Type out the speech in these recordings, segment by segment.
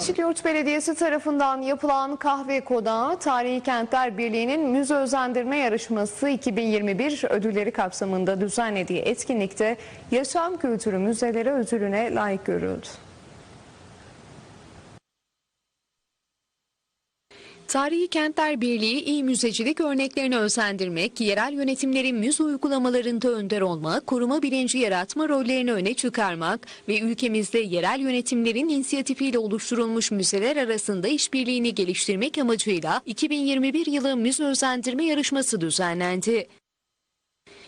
Yeşilyurt Belediyesi tarafından yapılan kahve konağı Tarihi Kentler Birliği'nin müze özendirme yarışması 2021 ödülleri kapsamında düzenlediği etkinlikte yaşam kültürü müzeleri ödülüne layık görüldü. Tarihi Kentler Birliği iyi müzecilik örneklerini özendirmek, yerel yönetimlerin müze uygulamalarında önder olma, koruma bilinci yaratma rollerini öne çıkarmak ve ülkemizde yerel yönetimlerin inisiyatifiyle oluşturulmuş müzeler arasında işbirliğini geliştirmek amacıyla 2021 yılı müze özendirme yarışması düzenlendi.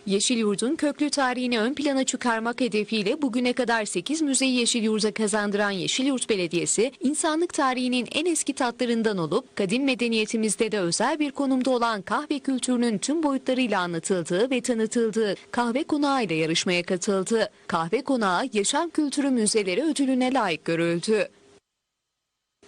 Yeşilyurt'un köklü tarihini ön plana çıkarmak hedefiyle bugüne kadar 8 müzeyi Yeşilyurt'a kazandıran Yeşilyurt Belediyesi, insanlık tarihinin en eski tatlarından olup kadim medeniyetimizde de özel bir konumda olan kahve kültürünün tüm boyutlarıyla anlatıldığı ve tanıtıldığı kahve konağı ile yarışmaya katıldı. Kahve konağı Yaşam Kültürü Müzeleri ödülüne layık görüldü.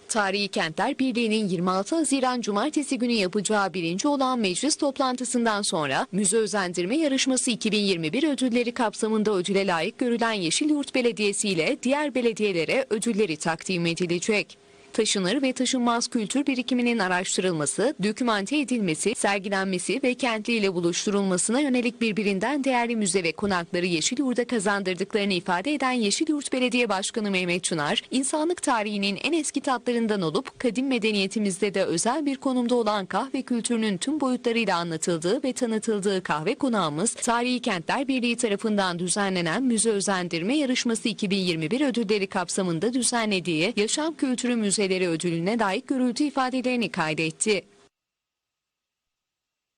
Tarihi Kentler Birliği'nin 26 Haziran Cumartesi günü yapacağı birinci olan meclis toplantısından sonra Müze Özendirme Yarışması 2021 ödülleri kapsamında ödüle layık görülen Yeşilyurt Belediyesi ile diğer belediyelere ödülleri takdim edilecek. Taşınır ve taşınmaz kültür birikiminin araştırılması, dokümante edilmesi, sergilenmesi ve kentliyle buluşturulmasına yönelik birbirinden değerli müze ve konakları Yeşilyurt'a kazandırdıklarını ifade eden Yeşilyurt Belediye Başkanı Mehmet Çınar, insanlık tarihinin en eski tatlarından olup kadim medeniyetimizde de özel bir konumda olan kahve kültürünün tüm boyutlarıyla anlatıldığı ve tanıtıldığı kahve konağımız, Tarihi Kentler Birliği tarafından düzenlenen Müze Özendirme Yarışması 2021 ödülleri kapsamında düzenlediği Yaşam Kültürü Müzeleri ödülüne layık görüldüğü ifadelerini kaydetti.